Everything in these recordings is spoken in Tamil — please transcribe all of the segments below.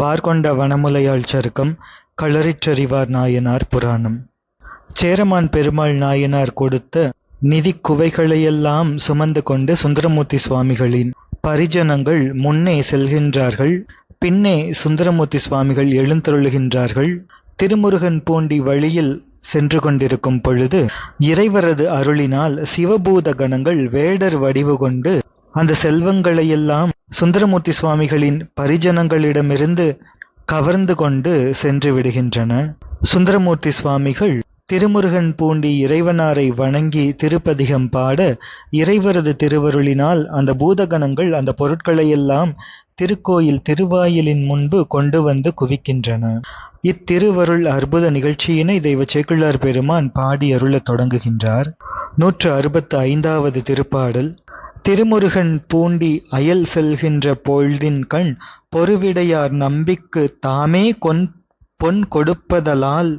வார்கொண்ட வனமுலையாள் சருக்கம் களரிற்றறிவார் நாயனார் புராணம். சேரமான் பெருமாள் நாயனார் கொடுத்த நிதி குவைகளையெல்லாம் சுமந்து கொண்டு சுந்தரமூர்த்தி சுவாமிகளின் பரிஜனங்கள் முன்னே செல்கின்றார்கள் பின்னே சுந்தரமூர்த்தி சுவாமிகள் எழுந்தருளுகின்றார்கள். திருமுருகன் பூண்டி வழியில் சென்று கொண்டிருக்கும் பொழுது இறைவரது அருளினால் சிவபூத கணங்கள் வேடர் வடிவு கொண்டு அந்த செல்வங்களையெல்லாம் சுந்தரமூர்த்தி சுவாமிகளின் பரிஜனங்களிடமிருந்து கவர்ந்து கொண்டு சென்று விடுகின்றன. சுந்தரமூர்த்தி சுவாமிகள் திருமுருகன் பூண்டி இறைவனாரை வணங்கி திருப்பதிகம் பாட இறைவரது திருவருளினால் அந்த பூதகணங்கள் அந்த பொருட்களையெல்லாம் திருக்கோயில் திருவாயிலின் முன்பு கொண்டு வந்து குவிக்கின்றன. இத்திருவருள் அற்புத நிகழ்ச்சியினை தெய்வ சேக்குழார் பெருமான் பாடி அருள தொடங்குகின்றார். நூற்று அறுபத்து ஐந்தாவது திருப்பாடல் திருமுருகன் பூண்டி அயல் செல்கின்ற பொழுதின் கண் பொறுவிடையார் நம்பிக்கு தாமே கொன் பொன் கொடுப்பதலால்.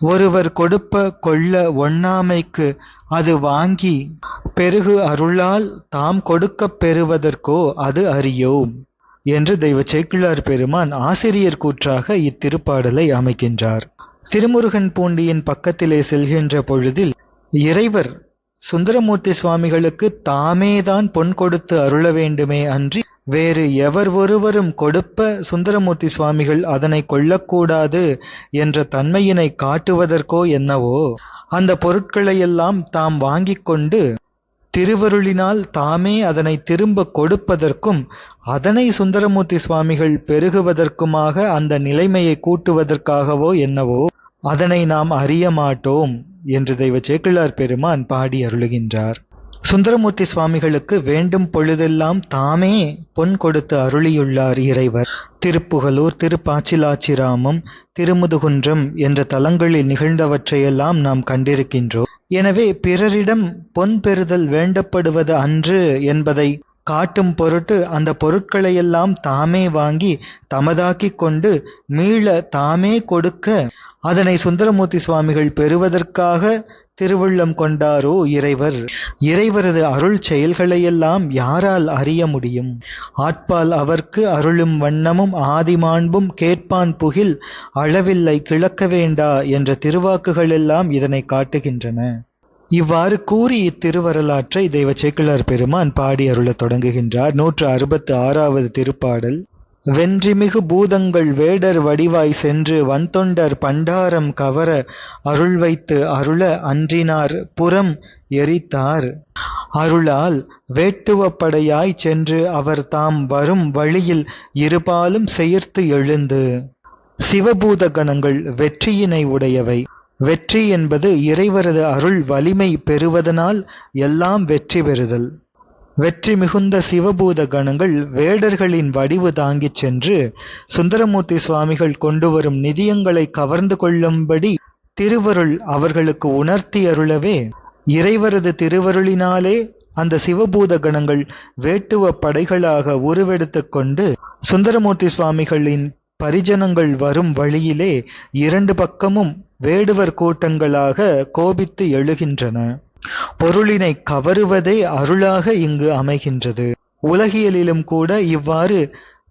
ஒருவர் கொடுப்ப கொள்ள ஒண்ணாமைக்கு அது வாங்கி பெருகு அருளால் தாம் கொடுக்கப் பெறுவதற்கோ அது அறியோம் என்று தெய்வ சேக்கிழார் பெருமான் ஆசிரியர் கூற்றாக இத்திருப்பாடலை அமைக்கின்றார். திருமுருகன் பூண்டியின் பக்கத்திலே செல்கின்ற பொழுதில் இறைவர் சுந்தரமூர்த்தி சுவாமிகளுக்கு தாமேதான் பொன் கொடுத்து அருள வேண்டுமே அன்றி வேறு எவர் ஒருவரும் கொடுப்ப சுந்தரமூர்த்தி சுவாமிகள் அதனை கொள்ளக்கூடாது என்ற தன்மையினை காட்டுவதற்கோ என்னவோ அந்த பொருட்களையெல்லாம் தாம் வாங்கிக் கொண்டு திருவருளினால் தாமே அதனை திரும்ப கொடுப்பதற்கும் அதனை சுந்தரமூர்த்தி சுவாமிகள் பெருகுவதற்குமாக அந்த நிலைமையை கூட்டுவதற்காகவோ என்னவோ அதனை நாம் அறிய மாட்டோம். என்று தெய்வ சேக்கிழார் பெருமான் பாடி அருளுகின்றார். சுந்தரமூர்த்தி சுவாமிகளுக்கு வேண்டும் பொழுதெல்லாம் தாமே பொன் கொடுத்து அருளியுள்ளார் இறைவர். திருப்புகலூர் திருப்பாச்சிலாச்சிராமம் திருமுதுகுன்றம் என்ற தலங்களில் நிகழ்ந்தவற்றையெல்லாம் நாம் கண்டிருக்கின்றோம். எனவே பிறரிடம் பொன் பெறுதல் வேண்டப்படுவது அன்று என்பதை காட்டும் பொருட்டு அந்த பொருட்களையெல்லாம் தாமே வாங்கி தமதாக்கிக் கொண்டு மீள தாமே கொடுக்க அதனை சுந்தரமூர்த்தி சுவாமிகள் பெறுவதற்காக திருவுள்ளம் கொண்டாரோ இறைவர்? இறைவரது அருள் செயல்களையெல்லாம் யாரால் அறிய முடியும்? ஆட்பால் அவர்க்கு அருளும் வண்ணமும் ஆதிமாண்பும் கேட்பான் புகில் அளவில்லை கிழக்க வேண்டா என்ற திருவாக்குகளெல்லாம் இதனை காட்டுகின்றன. இவ்வாறு கூறி இத்திருவரலாற்றை தெய்வ சேக்கிழார் பெருமான் பாடி அருளத் தொடங்குகின்றார். நூற்று அறுபத்து ஆறாவது திருப்பாடல். வென்றிமிகு பூதங்கள் வேடர் வடிவாய் சென்று வன்தொண்டர் பண்டாரம் கவர அருள் வைத்து அருள அன்றினார் புறம் எரித்தார். அருளால் வேட்டுவப்படையாய் சென்று அவர் தாம் வரும் வழியில் இருபாலும் செயர்த்து எழுந்து. சிவபூத கணங்கள் வெற்றியினை உடையவை. வெற்றி என்பது இறைவரது அருள் வலிமை பெறுவதனால் எல்லாம் வெற்றி பெறுதல். வெற்றி மிகுந்த சிவபூத கணங்கள் வேடர்களின் வடிவு தாங்கிச் சென்று சுந்தரமூர்த்தி சுவாமிகள் கொண்டு வரும் நிதியங்களை கவர்ந்து கொள்ளும்படி திருவருள் அவர்களுக்கு உணர்த்தி அருளவே இறைவரது திருவருளினாலே அந்த சிவபூத கணங்கள் வேட்டுவ படைகளாக உருவெடுத்து கொண்டு சுந்தரமூர்த்தி சுவாமிகளின் பரிஜனங்கள் வரும் வழியிலே இரண்டு பக்கமும் வேடுவர் கூட்டங்களாக கோபித்து எழுகின்றன. பொருளினை கவருவதே அருளாக இங்கு அமைகின்றது. உலகியலிலும் கூட இவ்வாறு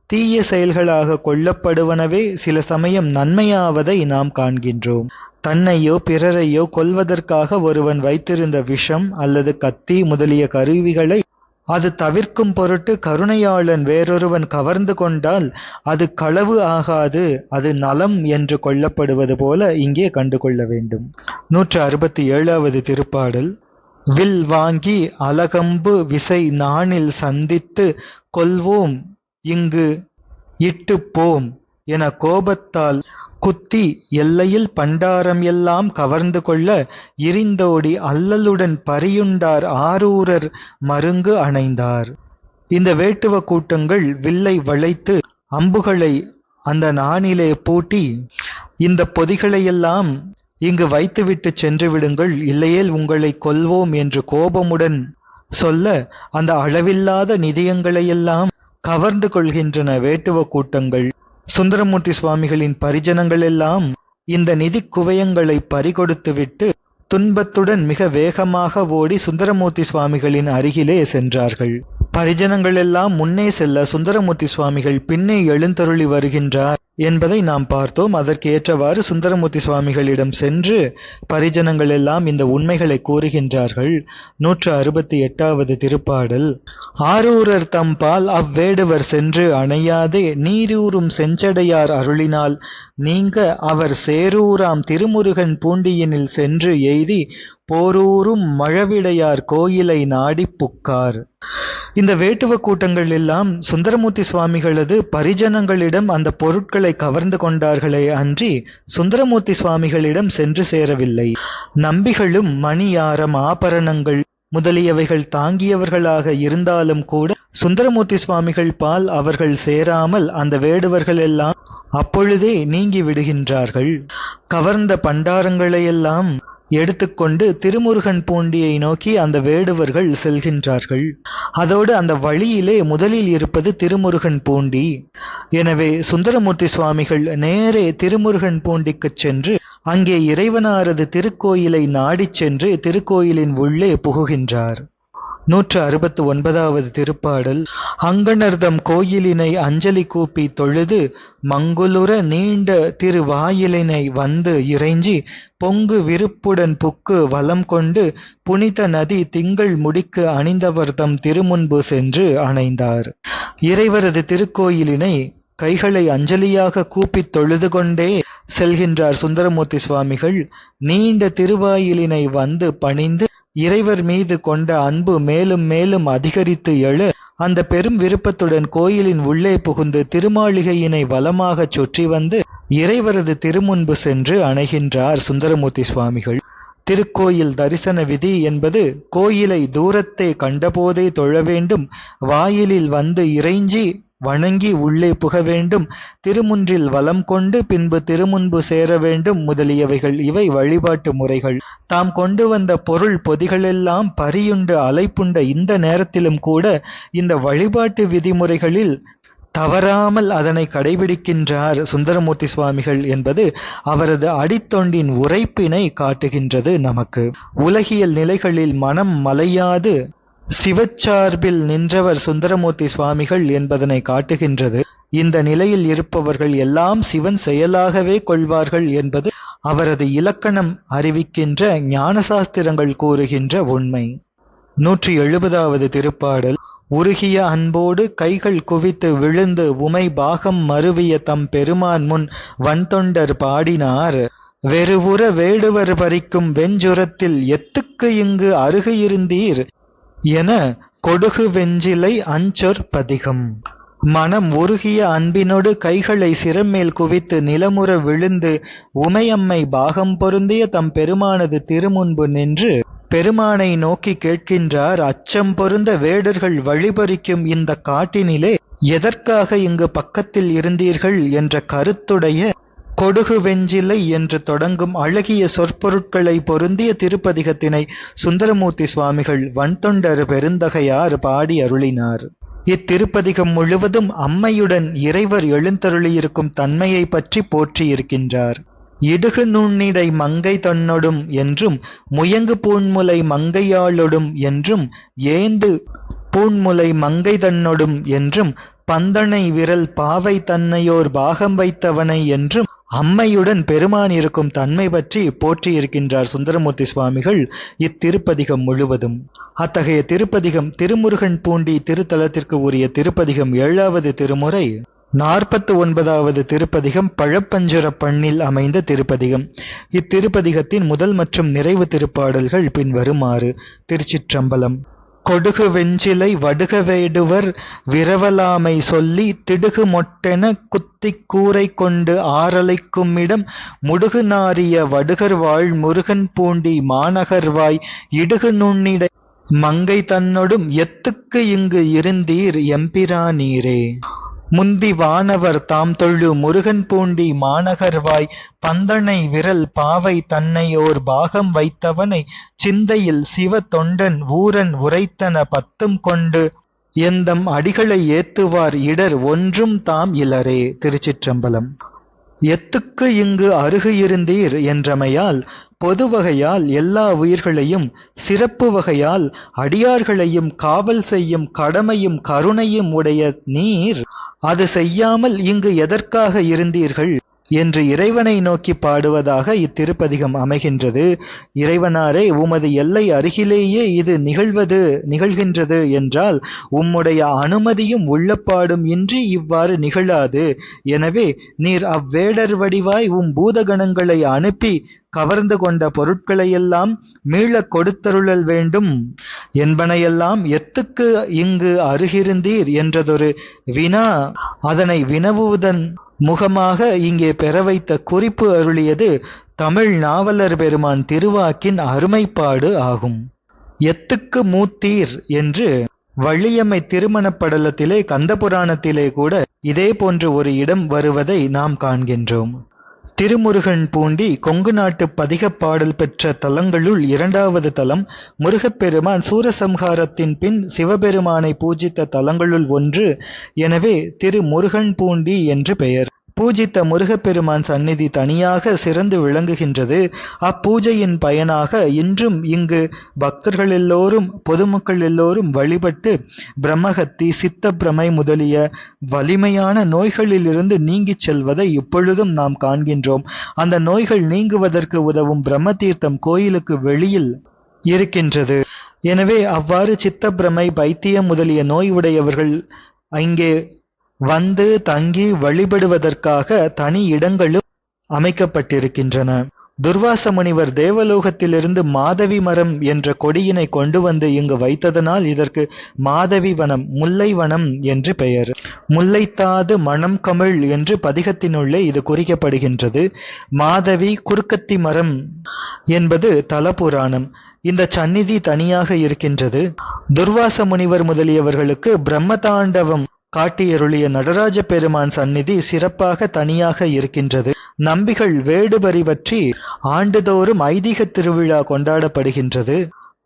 தீய செயல்களாக கொள்ளப்படுவனவே சில சமயம் நன்மையாவதை நாம் காண்கின்றோம். தன்னையோ பிறரையோ கொல்வதற்காக ஒருவன் வைத்திருந்த விஷம் அல்லது கத்தி முதலிய கருவிகளை அது தவிர்க்கும் பொருட்டு கருணையாளன் வேறொருவன் கவர்ந்து கொண்டால் அது களவு ஆகாது அது நலம் என்று கொள்ளப்படுவது போல இங்கே கண்டு கொள்ள வேண்டும். நூற்று அறுபத்தி ஏழாவது திருப்பாடல். வில் வாங்கி அலகம்பு விசை நாணில் சந்தித்து கொள்வோம் இங்கு இட்டு போம் என கோபத்தால் குத்தி எல்லையில் பண்டாரம் எல்லாம் கவர்ந்து கொள்ள இரிந்தோடி அல்லலுடன் பரியுண்டார் ஆரூரர் மருங்கு அணைந்தார். இந்த வேட்டுவ கூட்டங்கள் வில்லை வளைத்து அம்புகளை அந்த நாணிலே பூட்டி இந்த பொதிகளையெல்லாம் இங்கு வைத்துவிட்டு சென்று விடுங்கள் இல்லையேல் உங்களை கொல்வோம் என்று கோபமுடன் சொல்ல அந்த அளவில்லாத நிதியங்களையெல்லாம் கவர்ந்து கொள்கின்றன வேட்டுவ கூட்டங்கள். சுந்தரமூர்த்தி சுவாமிகளின் பரிஜனங்கள் எல்லாம் இந்த நிதி குவயங்களை பறிகொடுத்துவிட்டு துன்பத்துடன் மிக வேகமாக ஓடி சுந்தரமூர்த்தி சுவாமிகளின் அருகிலே சென்றார்கள். பரிஜனங்கள் எல்லாம் முன்னே செல்ல சுந்தரமூர்த்தி சுவாமிகள் பின்னே எழுந்தருளி வருகின்றார். என்பதை நாம் பார்த்தோம். அதற்கு ஏற்றவாறு சுந்தரமூர்த்தி சுவாமிகளிடம் சென்று பரிஜனங்கள் எல்லாம் இந்த உண்மைகளை கூறுகின்றார்கள். நூற்று அறுபத்தி எட்டாவது திருப்பாடல். ஆரூரர் தம்பால் அவ்வேடுவர் சென்று அணையாதே நீரூறும் செஞ்சடையார் அருளினால் நீங்க அவர் சேரூராம் திருமுருகன் பூண்டியினில் சென்று எய்தி போரூரும் மழவிடையார் கோயிலை நாடிப் புக்கார். இந்த வேட்டுவ கூட்டங்கள் எல்லாம் சுந்தரமூர்த்தி சுவாமிகளது பரிஜனங்களிடம் அந்த பொருட்களை கவர்ந்து கொண்டார்களே அன்றி சுந்தரமூர்த்தி சுவாமிகளிடம் சென்று சேரவில்லை. நம்பிகளும் மணியாரம் ஆபரணங்கள் முதலியவைகள் தாங்கியவர்களாக இருந்தாலும் கூட சுந்தரமூர்த்தி சுவாமிகள் பால் அவர்கள் சேராமல் அந்த வேடுவர்கள் எல்லாம் அப்பொழுதே நீங்கி விடுகின்றார்கள். கவர்ந்த பண்டாரங்களையெல்லாம் எடுத்துக்கொண்டு திருமுருகன் பூண்டியை நோக்கி அந்த வேடுவர்கள் செல்கின்றார்கள். அதோடு அந்த வழியிலே முதலில் இருப்பது திருமுருகன் பூண்டி. எனவே சுந்தரமூர்த்தி சுவாமிகள் நேரே திருமுருகன் பூண்டிக்குச் சென்று அங்கே இறைவனாரது திருக்கோயிலை நாடிச் சென்று திருக்கோயிலின் உள்ளே புகுகின்றார். நூற்று அறுபத்து ஒன்பதாவது திருப்பாடல் அங்கணர்தம் கோயிலினை அஞ்சலி கூப்பி தொழுது மங்குலுற நீண்ட திருவாயிலினை வந்து இறைஞ்சி பொங்கு விருப்புடன் புக்கு வலம் கொண்டு புனித நதி திங்கள் முடிக்கு அணிந்தவர் தம் திருமுன்பு சென்று அணைந்தார். இறைவரது திருக்கோயிலினை கைகளை அஞ்சலியாக கூப்பித் தொழுது கொண்டே செல்கின்றார் சுந்தரமூர்த்தி சுவாமிகள். நீண்ட திருவாயிலினை வந்து பணிந்து இறைவர் மீது கொண்ட அன்பு மேலும் மேலும் அதிகரித்து எழு அந்த பெரும் விருப்பத்துடன் கோயிலின் உள்ளே புகுந்து திருமாளிகையினை வலமாகச் சுற்றி வந்து இறைவரது திருமுன்பு சென்று அணைகின்றார் சுந்தரமூர்த்தி சுவாமிகள். திருக்கோயில் தரிசன விதி என்பது கோயிலை தூரத்தை கண்டபோதே தொழ வேண்டும் வாயிலில் வந்து இறைஞ்சி வணங்கி உள்ளே புக வேண்டும் திருமுன்றில் வலம் கொண்டு பின்பு திருமுன்பு சேர வேண்டும். முதலியவைகள் இவை வழிபாட்டு முறைகள். தாம் கொண்டு வந்த பொருள் பொதிகளெல்லாம் பரியுண்டு அலைப்புண்ட இந்த நேரத்திலும் கூட இந்த வழிபாட்டு விதிமுறைகளில் தவறாமல் அதனை கடைபிடிக்கின்றார் சுந்தரமூர்த்தி சுவாமிகள் என்பது அவரது அடித்தொண்டின் உரைப்பினை காட்டுகின்றது நமக்கு. உலகியல் நிலைகளில் மனம் மலையாது சிவச்சார்பில் நின்றவர் சுந்தரமூர்த்தி சுவாமிகள் என்பதனை காட்டுகின்றது. இந்த நிலையில் இருப்பவர்கள் எல்லாம் சிவன் செயலாகவே கொள்வார்கள் என்பது அவரது இலக்கணம் அறிவிக்கின்ற ஞானசாஸ்திரங்கள் கூறுகின்ற உண்மை. நூற்றி எழுபதாவது திருப்பாடல் உருகிய அன்போடு கைகள் குவித்து விழுந்து உமை பாகம் மருவிய தம் பெருமான் முன் வன்தொண்டர் பாடினார். வெறுவுற வேடுவர் பறிக்கும் வெஞ்சுரத்தில் எத்துக்கு இங்கு அருகு இருந்தீர் என கொடுகு வெஞ்சிலை அஞ்சொற் பதிகம். மனம் உருகிய அன்பினோடு கைகளை சிரமேல் குவித்து நிலமுற விழுந்து உமையம்மை பாகம் பொருந்திய தம் பெருமானது திருமுன்பு நின்று பெருமானை நோக்கி கேட்கின்றார் அச்சம் பொருந்த வேடர்கள் வழிபறிக்கும் இந்த காட்டினிலே எதற்காக இங்கு பக்கத்தில் இருந்தீர்கள்? என்ற கருத்துடைய கொடுகு வெஞ்சிலை என்று தொடங்கும் அழகிய சொற்பொருட்களை பொருந்திய திருப்பதிகத்தினை சுந்தரமூர்த்தி சுவாமிகள் வன்தொண்டர் பெருந்தகையார் பாடி அருளினார். இத்திருப்பதிகம் முழுவதும் அம்மையுடன் இறைவர் எழுந்தருளியிருக்கும் தன்மையை பற்றி போற்றியிருக்கின்றார். இடுகு நுண்ணிடை மங்கை தன்னொடும் என்றும் முயங்கு பூண்முலை மங்கையாளொடும் என்றும் ஏந்து பூண்முலை மங்கை தன்னொடும் என்றும் பந்தனை விரல் பாவை தன்னையோர் பாகம் வைத்தவனை என்றும் அம்மையுடன் பெருமான் இருக்கும் தன்மை பற்றி போற்றியிருக்கின்றார் சுந்தரமூர்த்தி சுவாமிகள் இத்திருப்பதிகம் முழுவதும். அத்தகைய திருப்பதிகம் திருமுருகன் பூண்டி திருத்தலத்திற்கு உரிய திருப்பதிகம் ஏழாவது திருமுறை நாற்பத்து ஒன்பதாவது திருப்பதிகம் பழப்பஞ்சுர பண்ணில் அமைந்த திருப்பதிகம். இத்திருப்பதிகத்தின் முதல் மற்றும் நிறைவு திருப்பாடல்கள் பின்வருமாறு திருச்சிற்றம்பலம். கொடுகு வெஞ்சிலை வடுக வேடுவர் விரவலாமை சொல்லி திடுகு மொட்டென குத்திக் கூரை கொண்டு ஆரலைக்கும்மிடம் முடுகு நாரிய வடுகர் வாழ் முருகன் பூண்டி மாநகர்வாய் இடுகு நுண்ணிடை மங்கை தன்னொடும் எத்துக்கு இங்கு இருந்தீர் எம்பிரானீரே. முந்தி வானவர் தாம் தொழு முருகன் பூண்டி மாநகர்வாய் பந்தனை விரல் பாவை தன்னையோர் பாகம் வைத்தவனை சிந்தையில் சிவ தொண்டன் ஊரன் உரைத்தன பத்தும் கொண்டு எந்தம் அடிகளை ஏத்துவார் இடர் ஒன்றும் தாம் இலரே திருச்சிற்றம்பலம். எத்துக்கு இங்கு அருகு இருந்தீர் என்றமையால் பொது வகையால் எல்லா உயிர்களையும் சிறப்பு வகையால் அடியார்களையும் காவல் செய்யும் கடமையும் கருணையும் உடைய நீர் அது செய்யாமல் இங்கு எதற்காக இருந்தீர்கள்? என்று இறைவனை நோக்கி பாடுவதாக இத்திருப்பதிகம் அமைகின்றது. இறைவனாரே உமது எல்லை அருகிலேயே இது நிகழ்வது நிகழ்கின்றது என்றால் உம்முடைய அனுமதியும் உள்ளப்பாடும் இன்றி இவ்வாறு நிகழாது. எனவே நீர் அவ்வேடர் வடிவாய் உம் பூதகணங்களை அனுப்பி கவர்ந்து கொண்ட பொருட்களையெல்லாம் மீளக் கொடுத்தருளல் வேண்டும். என்பனையெல்லாம் எத்துக்கு இங்கு அருகிருந்தீர் என்றதொரு வினா அதனை வினவுவதன் முகமாக இங்கே பெற வைத்த குறிப்பு அருளியது தமிழ் நாவலர் பெருமான் திருவாக்கின் அருமைப்பாடு ஆகும். எத்துக்கு மூத்தீர் என்று வள்ளியம்மை திருமணப் படலத்திலே கந்தபுராணத்திலே கூட இதே போன்ற ஒரு இடம் வருவதை நாம் காண்கின்றோம். திருமுருகன் பூண்டி கொங்கு நாட்டு பதிகப் பாடல் பெற்ற தலங்களுள் இரண்டாவது தலம் முருகப்பெருமான் சூரசம்ஹாரத்தின் பின் சிவபெருமானை பூஜித்த தலங்களுள் ஒன்று. எனவே திரு முருகன் பூண்டி என்று பெயர். பூஜித்த முருகப்பெருமான் சந்நிதி தனியாக சிறந்து விளங்குகின்றது. அப்பூஜையின் பயனாக இன்றும் இங்கு பக்தர்கள் எல்லோரும் பொதுமக்கள் எல்லோரும் வழிபட்டு பிரம்மகத்தி சித்த பிரமை முதலிய வலிமையான நோய்களிலிருந்து நீங்கிச் செல்வதை இப்பொழுதும் நாம் காண்கின்றோம். அந்த நோய்கள் நீங்குவதற்கு உதவும் பிரம்ம தீர்த்தம் கோயிலுக்கு வெளியில் இருக்கின்றது. எனவே அவ்வாறு சித்தப்பிரமை பைத்தியம் முதலிய நோய் உடையவர்கள் அங்கே வந்து தங்கி வழிபடுவதற்காக தனி இடங்களும் அமைக்கப்பட்டிருக்கின்றன. துர்வாச முனிவர் தேவலோகத்திலிருந்து மாதவி மரம் என்ற கொடியினை கொண்டு வந்து இங்கு வைத்ததனால் இதற்கு மாதவி வனம் முல்லை வனம் என்று பெயர். முல்லைத்தாது மணம் கமிழ் என்று பதிகத்தினுள்ளே இது குறிக்கப்படுகின்றது. மாதவி குறுக்கத்தி மரம் என்பது தலபுராணம். இந்த சந்நிதி தனியாக இருக்கின்றது. துர்வாச முனிவர் முதலியவர்களுக்கு பிரம்மதாண்டவம் காட்டியருளிய நடராஜ பெருமான் சந்நிதி சிறப்பாக தனியாக இருக்கின்றது. நம்பிகள் வேடுபரி பற்றி ஆண்டுதோறும் ஐதீக திருவிழா கொண்டாடப்படுகின்றது.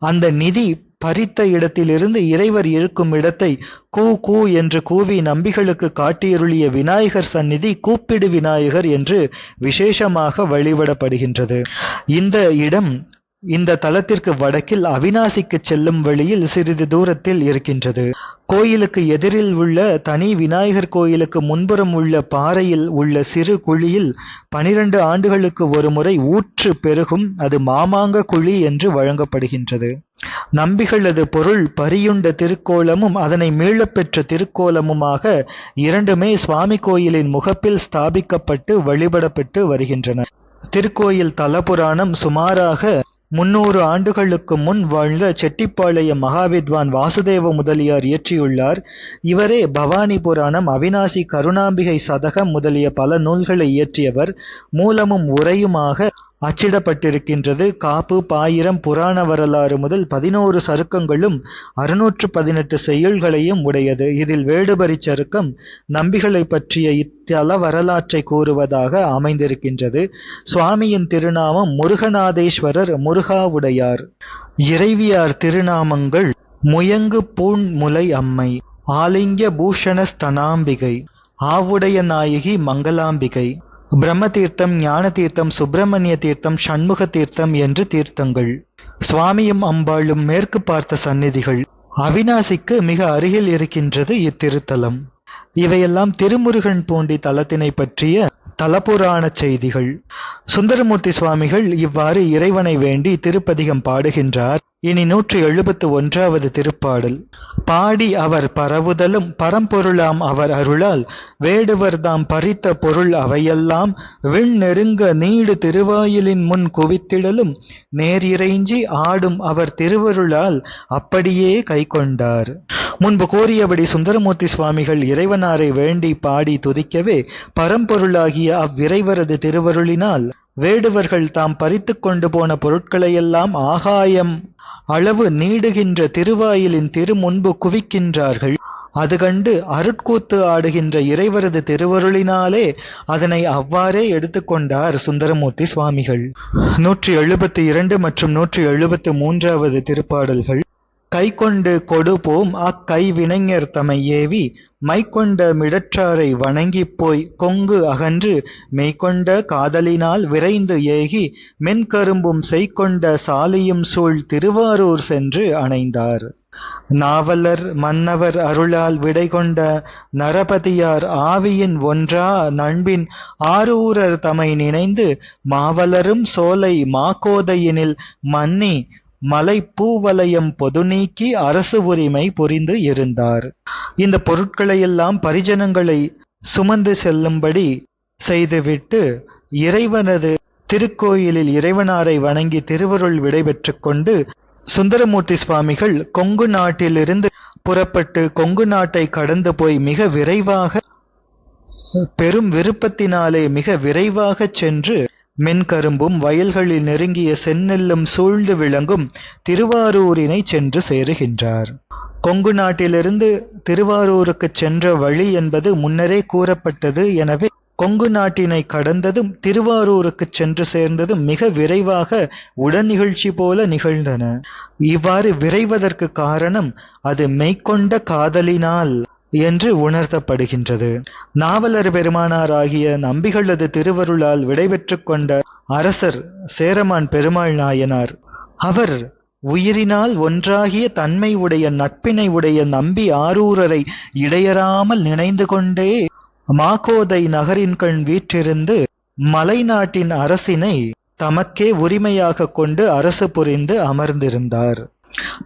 அந்த நிதி பறித்த இடத்திலிருந்து இறைவர் இருக்கும் இடத்தை கூ கூ என்று கூவி நம்பிகளுக்கு காட்டியருளிய விநாயகர் சந்நிதி கூப்பிடு விநாயகர் என்று விசேஷமாக வழிபடப்படுகின்றது. இந்த இடம் இந்த தலத்திற்கு வடக்கில் அவினாசிக்கு செல்லும் வழியில் சிறிது தூரத்தில் இருக்கின்றது. கோயிலுக்கு எதிரில் உள்ள தனி விநாயகர் கோயிலுக்கு முன்புறம் உள்ள பாறையில் உள்ள சிறு குழியில் பனிரெண்டு ஆண்டுகளுக்கு ஒரு முறை ஊற்று பெருகும் அது மாமாங்க குழி என்று வழங்கப்படுகின்றது. நம்பிகளது பொருள் பரியுண்ட திருக்கோலமும் அதனை மீளப்பெற்ற திருக்கோலமுமாக இரண்டுமே சுவாமி கோயிலின் முகப்பில் ஸ்தாபிக்கப்பட்டு வழிபடப்பட்டு வருகின்றன. திருக்கோயில் தலபுராணம் சுமாராக முன்னூறு ஆண்டுகளுக்கு முன் வாழ்ந்த செட்டிப்பாளையம் மகாவித்வான் வாசுதேவ முதலியார் இயற்றியுள்ளார். இவரே பவானி புராணம் அவினாசி கருணாம்பிகை சதகம் முதலிய பல நூல்களை இயற்றியவர். மூலமும் உரையுமாக அச்சிடப்பட்டிருக்கின்றது. காப்பு பாயிரம் புராண வரலாறு முதல் பதினோரு சருக்கங்களும் அறுநூற்று பதினெட்டு செய்யுள்களையும் உடையது. இதில் வேடுபரி சருக்கம் நம்பிகளை பற்றிய இத்தல வரலாற்றை கூறுவதாக அமைந்திருக்கின்றது. சுவாமியின் திருநாமம் முருகநாதேஸ்வரர் முருகாவுடையார். இறைவியார் திருநாமங்கள் முயங்கு பூண் முலை அம்மை ஆலிங்க பூஷண ஸ்தனாம்பிகை ஆவுடைய நாயகி மங்களாம்பிகை. பிரம்ம தீர்த்தம் ஞான தீர்த்தம் சுப்பிரமணிய தீர்த்தம் சண்முக தீர்த்தம் என்று தீர்த்தங்கள். சுவாமியும் அம்பாளும் மேற்கு பார்த்த சந்நிதிகள். அவினாசிக்கு மிக அருகில் இருக்கின்றது இத்திருத்தலம். இவையெல்லாம் திருமுருகன் பூண்டி தலத்தினை பற்றிய தலபுராண செய்திகள். சுந்தரமூர்த்தி சுவாமிகள் இவ்வாறு இறைவனை வேண்டி திருப்பதிகம் பாடுகின்றார். இனி நூற்றி எழுபத்து ஒன்றாவது திருப்பாடல். பாடி அவர் பரவுதலும் பரம்பொருளாம் அவர் அருளால் வேடுவர் தாம் பறித்த பொருள் அவையெல்லாம் விண் நெருங்க நீடு திருவாயிலின் முன் குவித்திடலும் நேர் இறைஞ்சி ஆடும் அவர் திருவருளால் அப்படியே கைக்கொண்டார். முன்பு கோரியபடி சுந்தரமூர்த்தி சுவாமிகள் இறைவனாரை வேண்டி பாடி துதிக்கவே பரம்பொருளாகிய அவ்விறைவரது திருவருளினால் வேடுவர்கள் தாம் பறித்து கொண்டு போன பொருட்களையெல்லாம் ஆகாயம் அளவு நீடுகின்ற திருவாயிலின் திருமுன்பு குவிக்கின்றார்கள். அது கண்டு அருட்கூத்து ஆடுகின்ற இறைவரது திருவருளினாலே அதனை அவ்வாறே எடுத்துக்கொண்டார் சுந்தரமூர்த்தி சுவாமிகள். நூற்றி எழுபத்தி இரண்டு மற்றும் நூற்றி எழுபத்து மூன்றாவது திருப்பாடல்கள். கைக்கொண்டு கொடுபோம் அக்கைவினைஞர் தமை ஏவி மைக்கொண்ட மிடற்றாரை வணங்கிப் போய் கொங்கு அகன்று மெய்கொண்ட காதலினால் விரைந்து ஏகி மென்கரும்பும் செய்கொண்ட சாலியும் சூழ் திருவாரூர் சென்று அணைந்தார். நாவலர் மன்னவர் அருளால் விடை கொண்ட நரபதியார் ஆவியின் ஒன்றா நண்பின் ஆரூரர் தமை நினைந்து மாவலரும் சோலை மாக்கோதையினில் மன்னி மலை பூவலயம் பொது நீக்கி அரசு உரிமை புரிந்து இருந்தார். இந்த பொருட்களையெல்லாம் பரிஜனங்களை சுமந்து செல்லும்படி செய்துவிட்டு இறைவனது திருக்கோயிலில் இறைவனாரை வணங்கி திருவருள் விடைபெற்றுக் கொண்டு சுந்தரமூர்த்தி சுவாமிகள் கொங்கு நாட்டிலிருந்து புறப்பட்டு கொங்கு நாட்டை கடந்து போய் மிக விரைவாக பெரும் விருப்பத்தினாலே மிக விரைவாகச் சென்று மென்கரும்பும் வயல்களில் நெருங்கிய செந்நெல்லும் சூழ்ந்து விளங்கும் திருவாரூரினை சென்று சேருகின்றார். கொங்கு நாட்டிலிருந்து திருவாரூருக்குச் சென்ற வழி என்பது முன்னரே கூறப்பட்டது. எனவே கொங்கு நாட்டினை கடந்ததும் திருவாரூருக்கு சென்று சேர்ந்ததும் மிக விரைவாக உடன் நிகழ்ச்சி போல நிகழ்ந்தன. இவ்வாறு விரைவதற்கு காரணம் அது மெய்க்கொண்ட காதலினால். என்று உணர்த்தப்படுகின்றது. நாவலர் பெருமானார் ஆகிய நம்பிகளது திருவருளால் விடைபெற்றுக் கொண்ட அரசர் சேரமான் பெருமாள் நாயனார் அவர் உயிரினால் ஒன்றாகிய தன்மை உடைய நட்பினை உடைய நம்பி ஆரூரரை இடையறாமல் நினைந்து கொண்டே மாகோதை நகரின்கண் வீற்றிருந்து மலைநாட்டின் அரசினை தமக்கே உரிமையாக கொண்டு அரசு புரிந்து அமர்ந்திருந்தார்.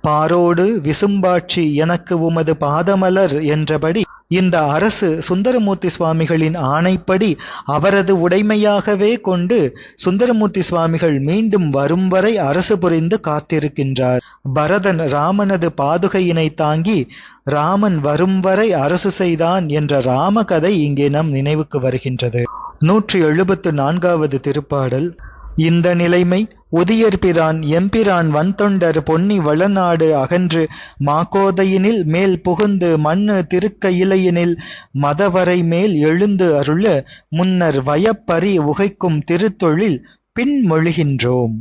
பாரோடு விசும்பாட்சி எனக்கு உமது பாதமலர் என்றபடி இந்த அரசு சுந்தரமூர்த்தி சுவாமிகளின் ஆணைப்படி அவரது உடைமையாகவே கொண்டு சுந்தரமூர்த்தி சுவாமிகள் மீண்டும் வரும் வரை அரசு புரிந்து காத்திருக்கின்றார். பரதன் ராமனது பாதுகையினை தாங்கி ராமன் வரும் வரை அரசு செய்தான் என்ற ராமகதை இங்கே நம் நினைவுக்கு வருகின்றது. நூற்றி எழுபத்து நான்காவது திருப்பாடல் இந்த நிலைமை உதியர்பிரான் எம்பிரான் வன்தொண்டர் பொன்னி வளநாடு அகன்று மாக்கோதையினில் மேல் புகுந்து மண்ணு திருக்கையிலையினில் மதவரை மேல் எழுந்து அருள முன்னர் வயப்பறி உகைக்கும் திருத்தொழில் பின்மொழிகின்றோம்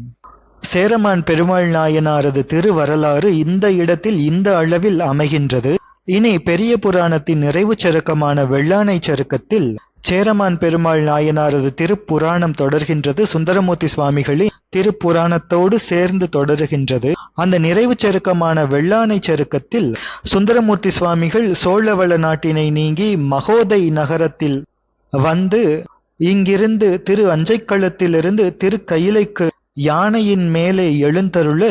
சேரமான் பெருமாள் நாயனாரது திருவரலாறு இந்த இடத்தில் இந்த அளவில் அமைகின்றது. இனி பெரிய புராணத்தின் நிறைவு சருக்கமான வெள்ளானை சருக்கத்தில் சேரமான் பெருமாள் நாயனாரது திருப்புராணம் தொடர்கின்றது. சுந்தரமூர்த்தி சுவாமிகளின் திருப்புராணத்தோடு சேர்ந்து தொடருகின்றது. அந்த நிறைவு சருக்கமான வெள்ளானை சருக்கத்தில் சுந்தரமூர்த்தி சுவாமிகள் சோழவள நாட்டினை நீங்கி மகோதை நகரத்தில் வந்து இங்கிருந்து திரு அஞ்சைக்களத்திலிருந்து திரு கையிலைக்கு யானையின் மேலே எழுந்தருள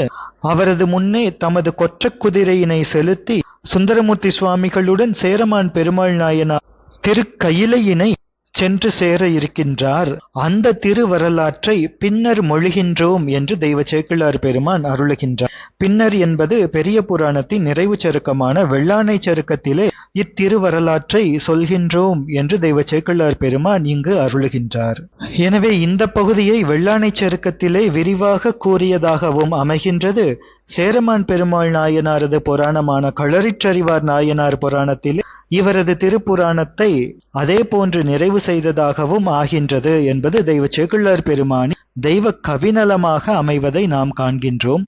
அவரது முன்னே தமது கொற்ற குதிரையினை செலுத்தி சுந்தரமூர்த்தி சுவாமிகளுடன் சேரமான் பெருமாள் நாயனார் திருக்கயிலையினை சென்று சேர இருக்கின்றார் அந்த திருவரலாற்றை பின்னர் மொழிகின்றோம் என்று தெய்வ சேக்கிழார் பெருமான் அருளுகின்றார். பின்னர் என்பது பெரிய புராணத்தின் நிறைவு சருக்கமான வெள்ளானை சருக்கத்திலே இத்திருவரலாற்றை சொல்கின்றோம் என்று தெய்வ சேக்கிழார் பெருமான் இங்கு அருளுகின்றார். எனவே இந்த பகுதியை வெள்ளானை சருக்கத்திலே விரிவாக கூறியதாகவும் அமைகின்றது. சேரமான் பெருமாள் நாயனாரது புராணமான களரிற்றறிவார் நாயனார் புராணத்திலே இவரது திருப்புராணத்தை அதே போன்று நிறைவு செய்ததாகவும் ஆகின்றது என்பது தெய்வ செகுள்ளர் பெருமானி தெய்வ கவிநலமாக அமைவதை நாம் காண்கின்றோம்.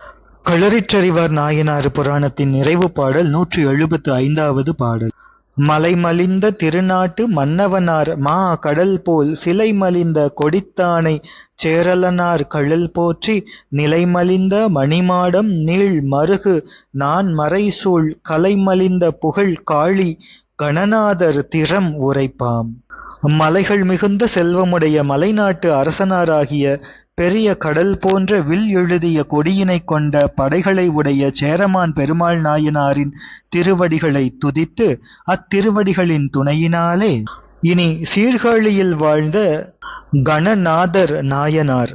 களரிற்றறிவார் நாயனார் புராணத்தின் நிறைவு பாடல் நூற்றி எழுபத்து ஐந்தாவது பாடல். மலைமலிந்த திருநாட்டு மன்னவனார் மா கடல் போல் சிலை மலிந்த கொடித்தானை சேரலனார் கழல் போற்றி நிலைமலிந்த மணிமாடம் நீள் மருகு நான் மறைசூழ் கலைமலிந்த புகழ் காளி கணநாதர் திறம் உரைப்பாம். அம்மலைகள் மிகுந்த செல்வமுடைய மலைநாட்டு அரசனாராகிய பெரிய கடல் போன்ற வில் எழுதிய கொடியினைக் கொண்ட படைகளை உடைய சேரமான் பெருமாள் நாயனாரின் திருவடிகளை துதித்து அத்திருவடிகளின் துணையினாலே இனி சீர்காழியில் வாழ்ந்த கணநாதர் நாயனார்.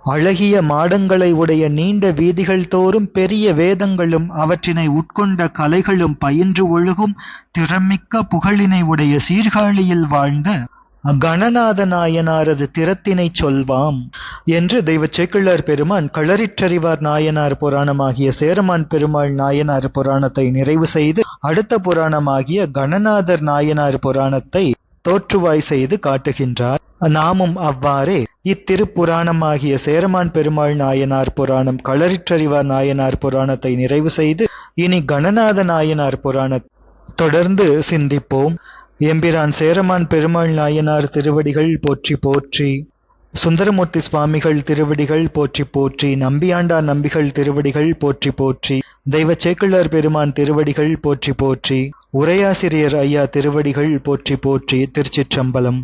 அழகிய மாடங்களை உடைய நீண்ட வீதிகள் தோறும் பெரிய வேதங்களும் அவற்றினை உட்கொண்ட கலைகளும் பயின்று ஒழுகும் திறமிக்க புகழினை உடைய சீர்காழியில் வாழ்ந்த கணநாத நாயனாரது திறத்தினை சொல்வாம் என்று தெய்வ சேக்கிழார் பெருமான் களரிற்றறிவார் நாயனார் புராணமாகிய சேரமான் பெருமாள் நாயனார் புராணத்தை நிறைவு செய்து அடுத்த புராணமாகிய கணநாதர் நாயனார் புராணத்தை தோற்றுவாய் செய்து காட்டுகின்றார். நாமும் அவ்வாறே இத்திருப்புராணமாகிய சேரமான் பெருமாள் நாயனார் புராணம் களரிற்றறிவார் நாயனார் புராணத்தை நிறைவு செய்து இனி கணநாத நாயனார் புராண தொடர்ந்து சிந்திப்போம். எம்பிரான் சேரமான் பெருமாள் நாயனார் திருவடிகள் போற்றி போற்றி சுந்தரமூர்த்தி சுவாமிகள் திருவடிகள் போற்றி போற்றி நம்பியாண்டா நம்பிகள் திருவடிகள் போற்றி போற்றி தெய்வ சேக்கிழார் பெருமான் திருவடிகள் போற்றி போற்றி உரையாசிரியர் ஐயா திருவடிகள் போற்றி போற்றி திருச்சிற்றம்பலம்.